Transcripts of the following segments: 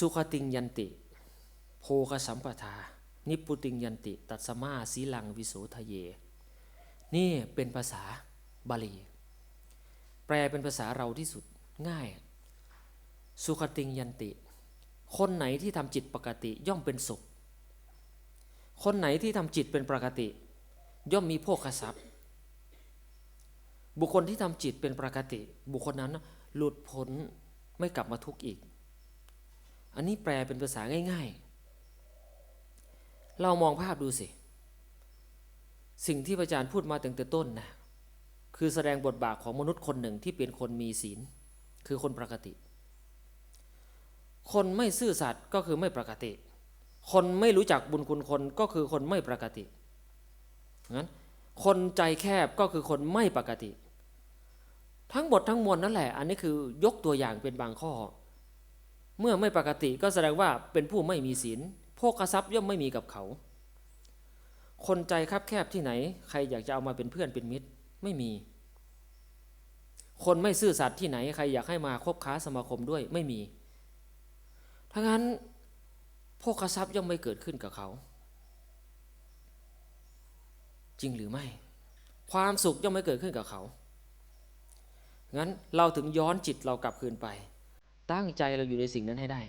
สุขติงยันติโภคสัมปทา นิพพุติงยันติ ตัสมาสีลังวิโสทะเย นี่เป็นภาษาบาลี แปลเป็นภาษาเราที่สุดง่าย สุขติงยันติ คนไหนที่ทำจิตปกติย่อมเป็นสุข คนไหนที่ทำจิตเป็นปกติ ย่อมมีโภคทรัพย์บุคคลที่ทำจิตเป็นปกติ บุคคลนั้นหลุดพ้นไม่กลับมาทุกข์อีก อันนี้แปลเป็นภาษาง่าย ๆ เรามองภาพดูสิ สิ่งที่พระอาจารย์พูดมาตั้งแต่ต้นนะคือแสดงบทบาทของมนุษย์คนหนึ่งที่เป็นคนมีศีล คือคนปกติ คนไม่ซื่อสัตย์ก็คือไม่ปกติ คนไม่รู้จักบุญคุณคนก็คือคนไม่ปกติงั้นคนใจแคบก็คือคนไม่ปกติ ทั้งหมดทั้งมวลนั่นแหละ อันนี้คือยกตัวอย่างเป็นบางข้อ เมื่อไม่ปกติก็แสดงว่าเป็นผู้ไม่มีศีลโภคทรัพย์ย่อมไม่มีกับเขา คนใจคับแคบที่ไหน ใครอยากจะเอามาเป็นเพื่อนเป็นมิตรไม่มี คนไม่ซื่อสัตย์ที่ไหน ใครอยากให้มาคบค้าสมาคมด้วยไม่มีทั้งนั้นโภคทรัพย์ย่อมไม่เกิดขึ้นกับเขา จริงหรือไม่ ความสุขย่อมไม่เกิดขึ้นกับเขา งั้นเราถึงย้อนจิตเรากลับคืนไป ตั้งใจเราอยู่ในสิ่งนั้นให้ได้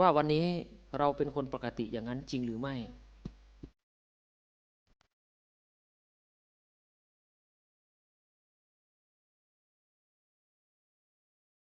ว่าวันนี้เราเป็นคนปกติอย่างนั้นจริงหรือไม่